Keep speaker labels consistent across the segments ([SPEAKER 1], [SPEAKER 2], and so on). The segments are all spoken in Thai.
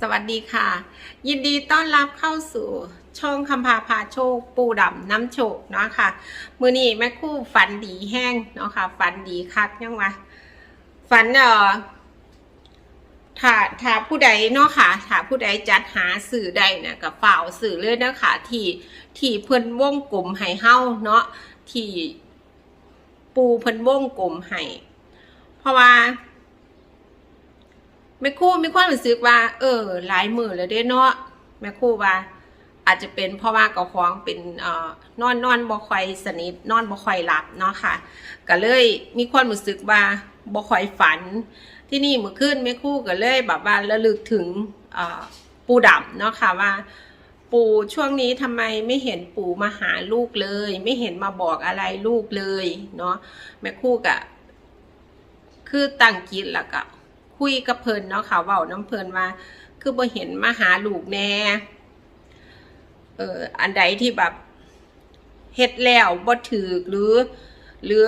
[SPEAKER 1] สวัสดีค่ะ ยินดีต้อนรับเข้าสู่ช่องคำพาพาโชค ปูดำน้ำโชคเนาะค่ะ มือนี้แม่คู่ฝันดีแห้งเนาะค่ะ ฝันดีคักยังวะฝันเอ่อถ้าถ้าผู้ใดเนาะค่ะถ้าผู้ใดจัดหาสื่อใดนะกับฝ่าวสื่อเลยเนาะค่ะที่ที่เพิ่นวงกลมให้เฮาเนาะที่ปูเพิ่นวงกลมให้เพราะว่า แม่ครู่มีความรู้สึกว่า เออหลายมือแล้วเด้เนาะแม่ครู่ว่า อาจจะเป็นเพราะว่าเกาของเป็นเอ่อนอนนอนบ่ค่อยสนิทนอนบ่ค่อยหลับเนาะค่ะ ก็เลยมีความรู้สึกว่าบ่ค่อยฝัน ที่นี่เมื่อคืนแม่ครู่ก็เลยแบบว่าระลึกถึงเอ่อปู่ดำเนาะค่ะว่าปู่ช่วงนี้ทำไมไม่เห็นปู่มาหาลูกเลย ไม่เห็นมาบอกอะไรลูกเลยเนาะแม่ครู่ก็คือตั้งจิตแล้วก็ คุยกับเพิ่นเนาะค่ะเว้าน้ำเพิ่นว่า คือบ่เห็นมาหาลูกแน่เอออันใดที่แบบเฮ็ดแล้วบ่ถือหรือ หรือ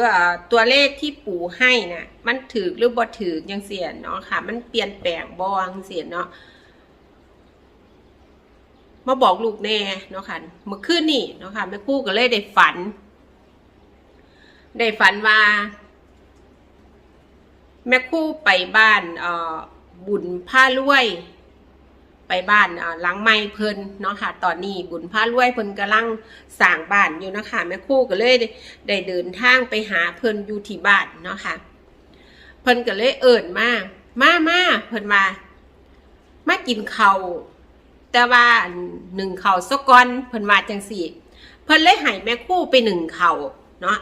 [SPEAKER 1] ตัวเลขที่ปู่ให้น่ะ มันถือหรือบ่ถือจังเสียเนาะค่ะ มันเปลี่ยนแปลงบ่จังเสียเนาะมาบอกลูกแน่เนาะค่ะเมื่อคืนนี่เนาะค่ะแม่คู่ก็เลยได้ฝัน ได้ฝันว่า แม่คู่ไปบ้านบุญผ้ารวย ไปบ้านหลังไม้เพิ่นเนาะค่ะตอนนี้บุญผ้ารวยเพิ่นกำลังสร้างบ้านอยู่นะคะแม่คู่ก็เลยได้เดินทางไปหาเพิ่นอยู่ที่บ้านเนาะค่ะเพิ่นก็เลยเอิ้นมามามาเพิ่นมามากินเข้าแต่ว่าหนึ่งเข้าวซะก่อนเพิ่นว่าจังสี่ เพิ่นเลยให้แม่คู่ไปหนึ่งเข้าเนาะ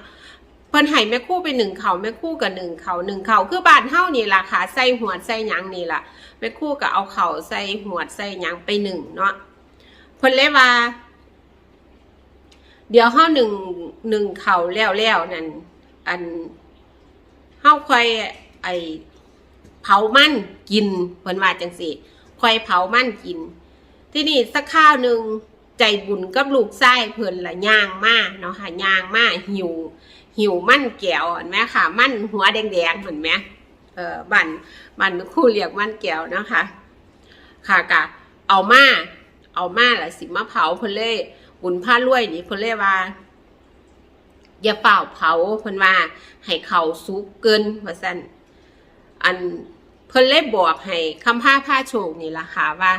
[SPEAKER 1] เพิ่นให้แม่คู่ไปหนึ่งเขาแม่คู่กับหนึ่งเขาหนึ่งเขาคือบ้านเฮานี่ล่ะค่ะใส่หัวใส่หยังนี่ล่ะแม่คู่ก็เอาเขาใส่หัวใส่หยังไปหนึ่งเนาะเพิ่นเลยว่า เดี๋ยวเฮาหนึ่งหนึ่งเขาแล้วแล้วนั่นอันเฮาคอยไอเผามันกินเพิ่นว่าจังซี่คอยเผามันกิน ที่นี่สักข้าวหนึ่งใจบุญกับลูกไส้เพิ่นละย่างมากเนาะค่ะย่างมากหิว หิวมั่นแก้วเห็นไหมค่ะ มั่นหัวแดงๆเห็นไหมเออบันบันคู่เรียกมั่นแก้วนะคะ ค่ะกะเอามาเอามาละสิมาเผาเพิ่นเล่บุญผ้ารวยนี่เพิ่นเล่ว่า อย่าเป่าเผาเพิ่นว่า ให้เขาสุกเกินว่าซั่นอันเพิ่นเล่บอกให้คำผ้าผ้าโชคนี่ล่ะค่ะว่า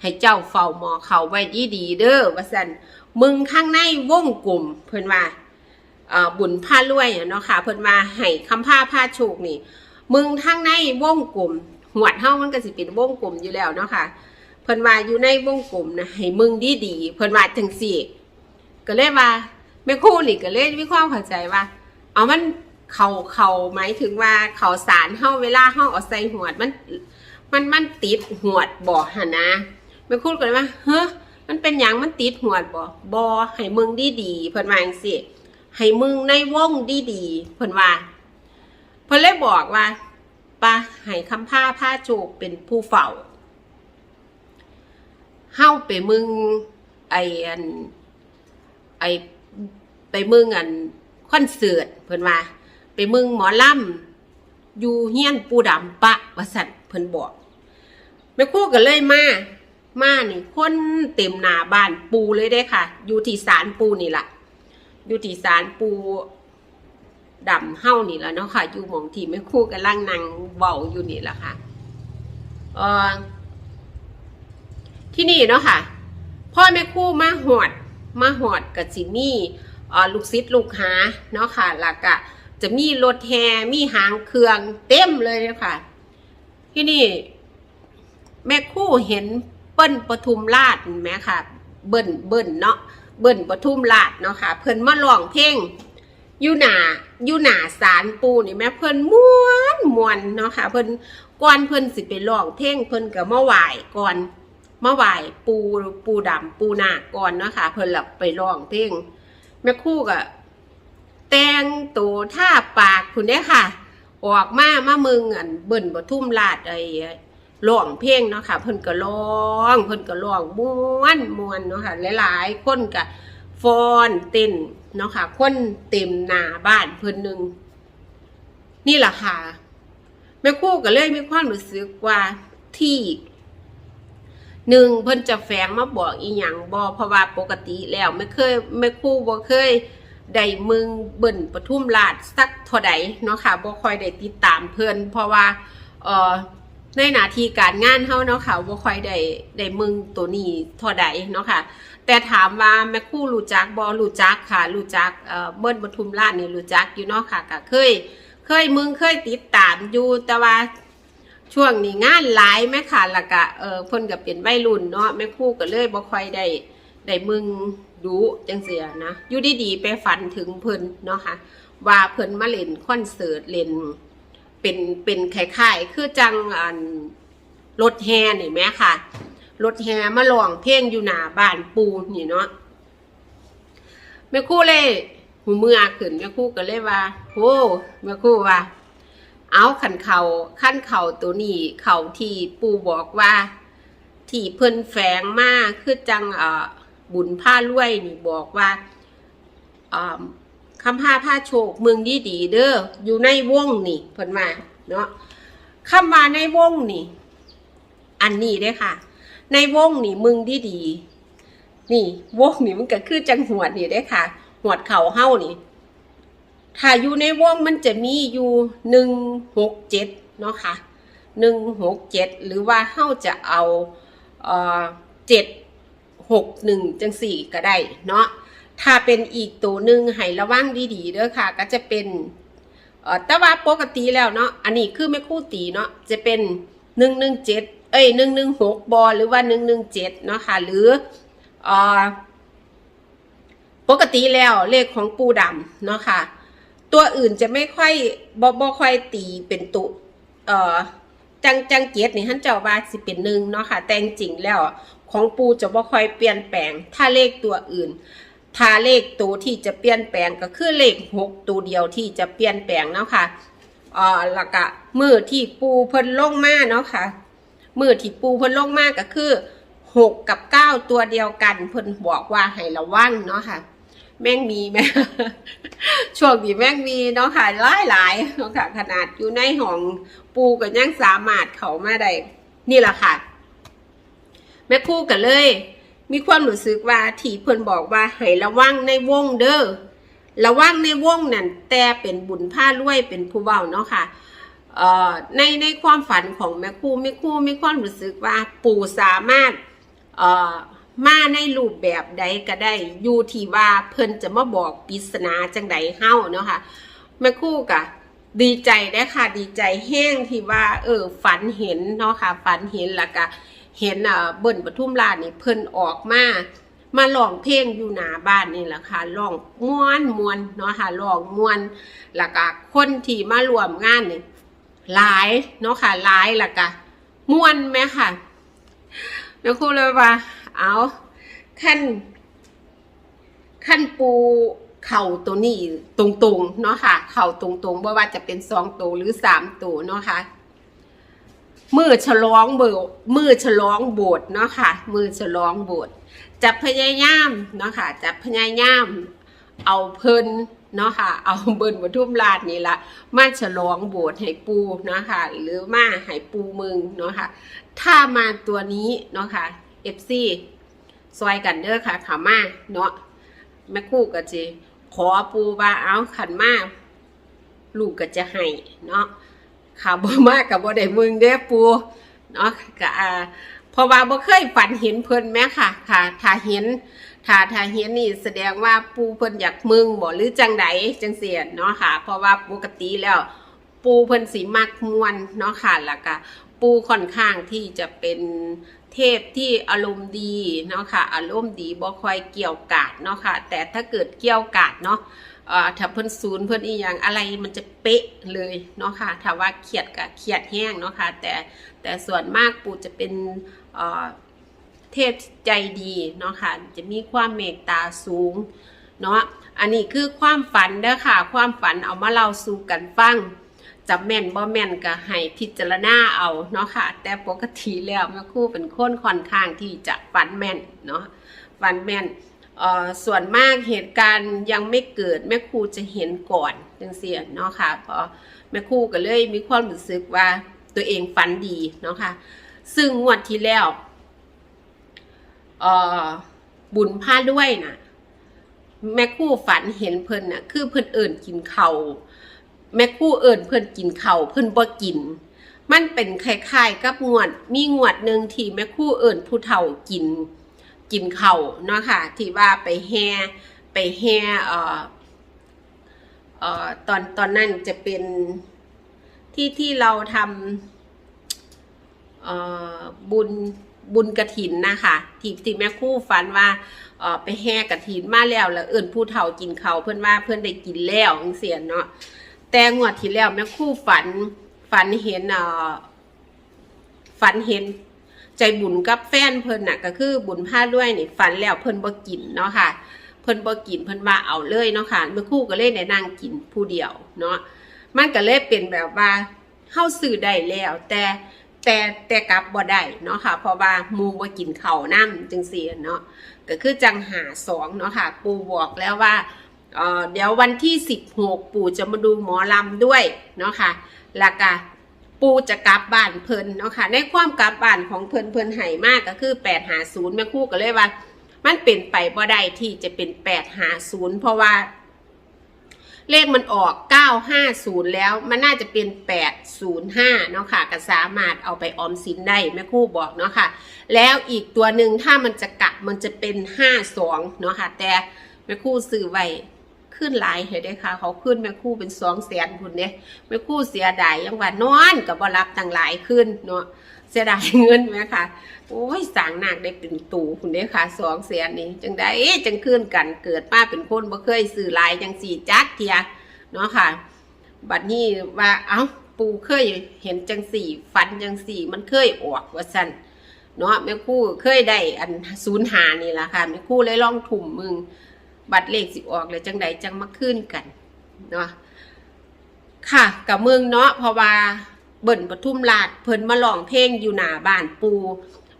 [SPEAKER 1] ให้เจ้าเฝ้าหมอเขาไว้ดีๆเด้อว่าซั่นมึงข้างในวงกลุ่มเพิ่นว่า บุญผ้ารวยเนาะค่ะเพิ่นมาให้คำผ้าผ้าโชคนี่ มึงทั้งในวงกลมหวดเฮามันก็สิเป็นวงกลมอยู่แล้วเนาะค่ะเพิ่นว่าอยู่ในวงกลมนะให้มึงดีดีๆเพิ่นว่าจังซี่ ก็เลยว่าแม่ครู่นี่ก็เลยมีความเข้าใจว่า เอามันเขาเขาหมายถึงว่าเขาสารเฮาเวลาเฮาเอาใส่หวดมันมันมันติดหวดบ่อหนะแม่ครู่ก็เลยว่าเฮ้อมันเป็นหยังมันติดหวดบ่บ่ให้มึงดีดีๆเพิ่นว่าจังซี่ ให้มึงในวงดีดีๆเพิ่นว่าเพิ่นเลยบอกว่าปะให้คำผ้าผ้าโจกเป็นผู้เฝ้าเฮาไปมึงไออันไอไปมึงอันคอนเสิร์ตเพิ่นว่าไปมึงหมอลำอยู่เฮียนปูดำปะวสัตว์เพิ่นบอกแม่ครู่ก็เลยมามานี่คนเต็มหน้าบ้านปูเลยได้ค่ะ อยู่ที่ศาลปูนี่แหละ อยู่ที่ศาลปูดำเฮ้านี่แล้วเนาะค่ะ อยู่หมองที่แม่คู่กำลังนั่งเว้าอยู่นี่แหละค่ะเออที่นี่เนาะค่ะ พ่อแม่คู่มาหอด มาหอดกับสิมี่ลูกศิษย์ลูกหาเนาะค่ะแล้วก็จะมีรถแฮมีหางเครื่องเต็มเลยเนาะค่ะ ที่นี่ แม่คู่เห็นเปิ้นปทุมราชไหมค่ะ เบิ้นเบิ้นเนาะ เบิ่นปทุมราชเนาะค่ะ เพิ่นมาร้องเพลงอยู่หนาอยู่หนาศาลปูนี่แม่เพิ่นม่วนมวนเนาะค่ะ เพิ่นก่อนเพิ่นสิไปร้องเพลงเพิ่นก็มาไหว้ก่อนมาไหว้ปูปูดำปูหนาก่อนเนาะค่ะ เพิ่นหลับไปร้องเพลงแม่คู่ก็แต่งตัวท่าปากคุณเด้ค่ะ ออกมามามึงอันเบิ่นปทุมราชไอ้ ร้องเพลงเนาะค่ะ เพิ่นก็ร้องเพิ่นก็ร้องม่วนม่วนเนาะค่ะหลายๆ คนก็ฟ้อนเต้นเนาะค่ะ คนเต็มหน้าบ้านเพิ่นหนึ่งนี่แหละค่ะแม่ครู่ก็เลยมีความรู้สึกว่าที่หนึ่งเพิ่นจะแฝงมาบอกอีหยังบอเพราะว่าปกติแล้วไม่เคยไม่คู่บ่เคยได้มึงเบิ่นปทุมราชสักเท่าใดเนาะค่ะบ่ค่อยได้ติดตามเพิ่นเพราะว่าเออ ในหนาทีการงานเฮาเนาะค่ะบ่ค่อยได้ได้มึงตัวนี้เท่าใดเนาะค่ะ แต่ถามว่าแม่คู่รู้จักบ่รู้จักค่ะรู้จักเอ่อเบิ้นปทุมราชนี่รู้จักอยู่เนาะค่ะก็เคย เคยมึงเคยติดตามอยู่แต่ว่าช่วงนี้งานหลายแม่ค่ะและกะเออเพิ่นก็เป็นวัยรุ่นเนาะแม่คู่ก็เลยบ่ค่อยได้ได้มึงดูจังเสียนะอยู่ดีๆไปฝันถึงเพิ่นเนาะค่ะว่าเพิ่นมาเล่นคอนเสิร์ตเล่น เป็นเป็นคล้ายๆคือจังอันรถแห่นี่แม่ค่ะรถแห่มาร้องเพลงอยู่หนาบ้านปูนี่เนาะแม่คู่เลยหูเมื่อขึ้นแม่คู่ก็เลยว่าโอ้แม่คู่ว่า เอาขันเขาขั้นเขาตัวนี้เขาที่ปูบอกว่า ที่เพิ่นแฝงมากคือจังเอ่อบุญผ้าลวยนี่บอกว่าอ่า คำผ้าผ้าโชคเมืองดีดีเด้ออยู่ในวงนี่เพิ่นมาเนาะคำว่าในวงนี่ อันนี้เด้ค่ะ ในวงนี่มึงดีดีนี่วงนี่มันก็คือจังหวดนี่เด้ค่ะ หวดเข่าเฮ้านี่ถ้าอยู่ในวงมันจะมีอยู่หนึ่งหกเจ็ดเนาะค่ะหนึ่งหกเจ็ดหรือว่าเฮาจะเอาเอ่อเจ็ดหกหนึ่งจังสี่ก็ได้เนาะ ถ้าเป็นอีกตัวหนึ่งให้ระวังดีๆเด้อค่ะ ก็จะเป็นเอ่อแต่ว่าปกติแล้วเนาะอันนี้คือไม่คู่ตีเนาะจะเป็นหนึ่งหนึ่งเจ็ดเอ้ยหนึ่งหนึ่งหกบอหรือว่าหนึ่งหนึ่งเจ็ดเนาะค่ะ หรือเอ่อปกติแล้วเลขของปูดำเนาะค่ะ ตัวอื่นจะไม่ค่อยบ่บ่ค่อยตีเป็นตุเอ่อจังจังเกียรตินี่ท่านเจ้าว่าสิเป็นหนึ่งเนาะค่ะ แต่จริงแล้วของปูจะบ่ค่อยเปลี่ยนแปลง ถ้าเลขตัวอื่น ถ้าเลขตัวที่จะเปลี่ยนแปลงก็คือเลขหกตัวเดียวที่จะเปลี่ยนแปลงเนาะค่ะเอ่อแล้วก็มือที่ปูเพิ่นลงมาเนาะค่ะมือที่ปูเพิ่นลงมาก็คือหกกับเก้าตัวเดียวกันเพิ่นบอกว่าให้ระวังเนาะค่ะแม่งมีไหมช่วงนี้แม่งมีเนาะค่ะหลายหลายเนาะค่ะ ขนาดอยู่ในห้องปูก็ยังสามารถเข้ามาได้นี่แหละค่ะ แม่คู่กันเลย มีความรู้สึกว่าที่เพิ่นบอกว่าให้ระวังในวงเด้อระวังในวงนั่นแต่เป็นบุญผ้ารวยเป็นผู้เบาเนาะค่ะเอ่อในในความฝันของแม่คู่แม่คู่มีความรู้สึกว่าปู่สามารถเอ่อมาในรูปแบบใดก็ได้อยู่ที่ว่าเพิ่นจะมาบอกปริศนาจังใดเฮ้าเนาะค่ะแม่คู่กะดีใจได้ค่ะดีใจแห้งที่ว่า เออฝันเห็นเนาะค่ะฝันเห็นแล้วก็ เห็นอ่าเบิ่นปทุมราชนี่เพิ่นออกมามาร้องเพลงอยู่หน้าบ้านนี่แหละค่ะร้องม่วนมวนเนาะค่ะร้องม่วนแล้วก็คนที่มารวมงานนี่หลายเนาะค่ะหลายแล้วก็ม่วนไหมค่ะแล้วครูเลยว่า เอาขั้นขั้นปูเข่าตัวนี้ตรงๆเนาะค่ะ เข่าตรงๆบ่ว่าจะเป็นสองตัวหรือสามตัวเนาะค่ะ มือฉลองเบิดมือฉลองโบสถ์เนาะค่ะ มือฉลองโบสถ์จะพยายามเนาะค่ะจะพยายามเอาเพิ่นเนาะค่ะ เอาเบิ่นวัตถุมราชนี่ละมาฉลองโบสถ์ให้ปูเนาะค่ะ หรือมาให้ปูมึงเนาะค่ะ ถ้ามาตัวนี้เนาะค่ะ FC ซอยกันเด้อค่ะขามาเนาะแม่คู่ก็จะขอปูว่าเอาขันมาลูกก็จะให้เนาะ ข่าวบ่มากกับบ่ได้มึงเด้ปูเนาะก็อ่าเพราะว่าบ่เคยฝันเห็นเพิ่นแม่ค่ะ ค่ะ ถ้าเห็นถ้าถ้าเห็นนี่แสดงว่าปูเพิ่นอยากมึงบ่หรือจังใดจังเสียนเนาะค่ะ เพราะว่าปกติแล้วปูเพิ่นสีมักมวนเนาะค่ะแล้วก็ปูค่อนข้างที่จะเป็นเทพที่อารมณ์ดีเนาะค่ะ อารมณ์ดีบ่ค่อยเกี่ยวกาดเนาะค่ะ แต่ถ้าเกิดเกี่ยวกาดเนาะ ถ้าเพิ่นศูนย์เพิ่นอีหยังอะไรมันจะเป๊ะเลยเนาะค่ะถ้าว่าเครียดก็เครียดแห้งเนาะค่ะแต่แต่ส่วนมากปู่จะเป็นเทพใจดีเนาะค่ะจะมีความเมตตาสูงเนาะอันนี้คือความฝันเด้อค่ะ ความฝันเอามาเล่าสู่กันฟังจะแม่นบ่แม่นก็ให้พิจารณาเอาเนาะค่ะ แต่ปกติแล้วแม่ครู่เป็นคนค่อนข้างที่จะฝันแม่นเนาะฝันแม่น ส่วนมากเหตุการณ์ยังไม่เกิดแม่ครูจะเห็นก่อนจังเสียเนาะค่ะพราะแม่ครูก็เลยมีความรู้สึกว่าตัวเองฝันดีเนาะค่ะ ซึ่งงวดที่แล้วบุญผ้าด้วยน่ะแม่ครู่ฝันเห็นเพิ่นน่ะ คือเพิ่นเอิ่นกินเขาวแม่ครู่เอิ่นเพิ่นกินเขาวเพิ่นบ่กิน มันเป็นคล้ายๆกับงวด มีงวดหนึ่งที่แม่ครู่เอิ่นผู้เฒ่ากิน กินเขาเนาะค่ะที่ว่าไปแห่ไปแห่เอ่อเอ่อตอนตอนนั้นจะเป็นที่ที่เราทำเอ่อบุญบุญกระถินนะคะที่ที่แม่คู่ฝันว่าเออไปแห่กระถินมาแล้วแล้วเอิ่นผู้เฒ่ากินเขาเพื่อนว่าเพื่อนได้กินแล้วเสียนเนาะแต่งวดที่แล้วแม่คู่ฝันฝันเห็นเออฝันเห็น ใจบุญกับแฟนเพิ่นน่ะก็คือบุญผ้าด้วยนี่ฝันแล้วเพิ่นบ่กินเนาะค่ะ เพิ่นบ่กินเพิ่นว่าเอาเลยเนาะค่ะเมื่อคู่ก็เลยได้นั่งกินผู้เดียวเนาะมันก็เลยเป็นแบบว่าเฮาซื้อได้แล้ว แต่แต่แต่กลับบ่ได้เนาะค่ะ เพราะว่ามูบ่กินเข้าวนํจังซี่เนาะก็คือจังหาสองเนาะค่ะ ปู่บอกแล้วว่าเเดี๋ยววันที่ 16 ปู่จะมาดูหมอลำด้วยเนาะค่ะแล้วก็ ปูจะกลับบ้านเพิ่นเนาะค่ะในความกลับบ้านของเพิ่นเพิ่นให้มากก็คือแปดหาศูนย์แม่คู่ก็เลยว่า มันเป็นไปบ่ได้ที่จะเป็นแปดหาศูนย์เพราะว่า เลขมันออกเก้าห้าศูนย์แล้วมันน่าจะเป็นแปดศูนย์ห้าเนาะค่ะก็สามารถเอาไปออมสินได้แม่คู่บอกเนาะค่ะ แล้วอีกตัวหนึ่งถ้ามันจะกลับมันจะเป็นห้าสองเนาะค่ะ แต่แม่คู่ซื้อไว้ ขึ้นหลายเห็นได้ค่ะ เขาขึ้นแม่คู่เป็นสองแสนพุ่นเนี่ยไม่คู่เสียดายยังว่านอนกับ่รับต่างหลายขึ้นเนาะเสียดายเงินไหมคะโอ้ยสางหนักได้เป็นตู่คุณเด้ค่ะสองแสนนี่จังได้จังขึ้นกันเกิดมาเป็นคนบ่เคยซื้อลายจังสี่จักเทียเนาะค่ะ บัดนี้ว่าเอ้าปูเคยเห็นจังสี่ฟันจังสี่ มันเคยออกว่าสั่นเนาะแม่คู่เคยได้อันศูนย์หานี่แหละค่ะแม่คู่เลยลองถุ่มมึง บัตรเลขสิออกเลยจังใดจังมาขึ้นกันเนาะค่ะกับเมืองเนาะเพราะว่าเบิ่นปทุมราชเพิ่นมาร้องเพลงอยู่หน้าบ้านปู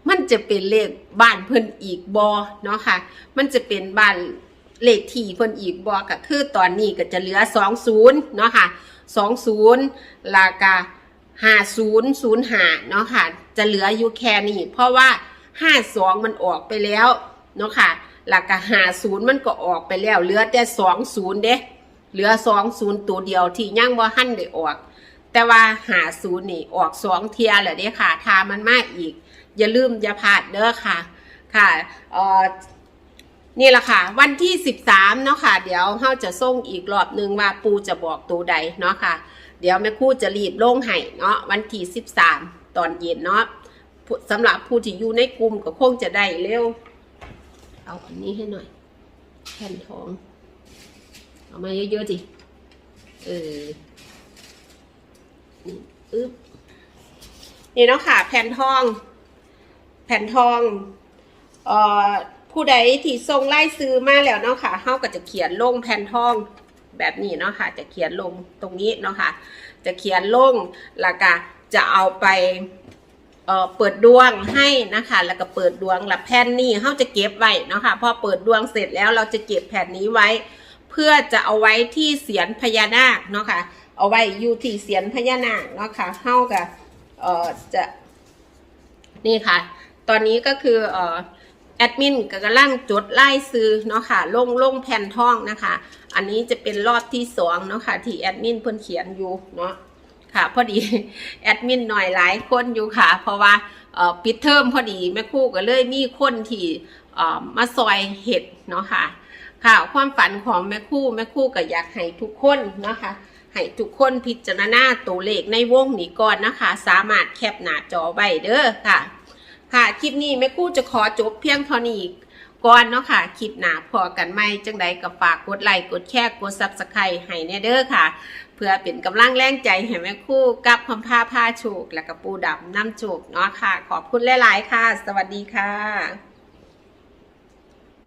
[SPEAKER 1] มันจะเป็นเลขบ้านเพิ่นอีกบอเนาะค่ะ มันจะเป็นบ้านเลขที่เพิ่นอีกบอก็คือตอนนี้ก็จะเหลือ20เนาะค่ะ20ลากา5005เนาะค่ะ จะเหลืออยู่แค่นี้เพราะว่า52มันออกไปแล้วเนาะค่ะ หลากหา50มันก็ออกไปแล้วเหลือแต่20เด้เหลือสองศูนย์ตัวเดียวที่ยังบ่หันได้ออก แต่ว่าหาศูนย์นี่ออกสองเทียแหละเด้ค่ะทามันมากอีก อย่าลืมอย่าพลาดเด้อค่ะค่ะเอ่อนี่แหละค่ะ วันที่สิบสามเนาะค่ะ เดี๋ยวเฮาจะส่งอีกรอบนึงว่าปูจะบอกตัวใดเนาะค่ะ เดี๋ยวแม่คู่จะรีบลงให้เนาะวันที่สิบสามตอนเย็นเนาะสำหรับผู้ที่อยู่ในกลุ่มก็คงจะได้เร็ว เอาอันนี้ให้หน่อยแผ่นทอง เอามาเยอะๆสิเออนี่อึ๊บนี่เนาะค่ะ แผ่นทอง แผ่นทองเอ่อผู้ใดที่ส่งไล่ซื้อมาแล้วเนาะค่ะเฮาก็จะเขียนลงแผ่นทองแบบนี้เนาะค่ะ จะเขียนลงตรงนี้เนาะค่ะ จะเขียนลงแล้วก็จะเอาไป เอ่อเปิดดวงให้นะคะ แล้วก็เปิดดวงแล้วแผ่นนี้เฮาจะเก็บไว้นะคะพอเปิดดวงเสร็จแล้วเราจะเก็บแผ่นนี้ไว้ เพื่อจะเอาไว้ที่เสียนพญานาคเนาะค่ะเอาไว้อยู่ที่เสียนพญานาคเนาะค่ะเฮากับเอ่อจะนี่ค่ะ ตอนนี้ก็คือเอ่อแอดมินกำลังจดไล่ซื้อเนาะค่ะลงลงแผ่นท่องนะคะ อันนี้จะเป็นรอบที่สองเนาะค่ะที่แอดมินเพิ่นเขียนอยู่เนาะ ค่ะ พอดีแอดมินหน่อยหลายคนอยู่ค่ะ เพราะว่าปิดเทอมพอดีแม่คู่ก็เลยมีคนที่มาซอยเห็ดเนาะค่ะ ค่ะความฝันของแม่คู่แม่คู่ก็อยากให้ทุกคนนะคะให้ทุกคนพิจารณาตัวเลขในวงนี้ก่อนนะคะ สามารถแคปหน้าจอไว้เด้อค่ะ ค่ะคลิปนี้แม่คู่จะขอจบเพียงเท่านี้ก่อนเนาะค่ะคลิปหน้าพอกันไหมจังใดก็ฝากกดไลค์กดแชร์กดซับสไครต์ให้แน่เด้อค่ะ เพื่อเป็นกำลังแรงใจให้แม่คู่กับคำพาผ้าโชกและกระปูดับน้ำโชกเนาะค่ะ ขอบคุณหลาย ๆ ค่ะ สวัสดีค่ะ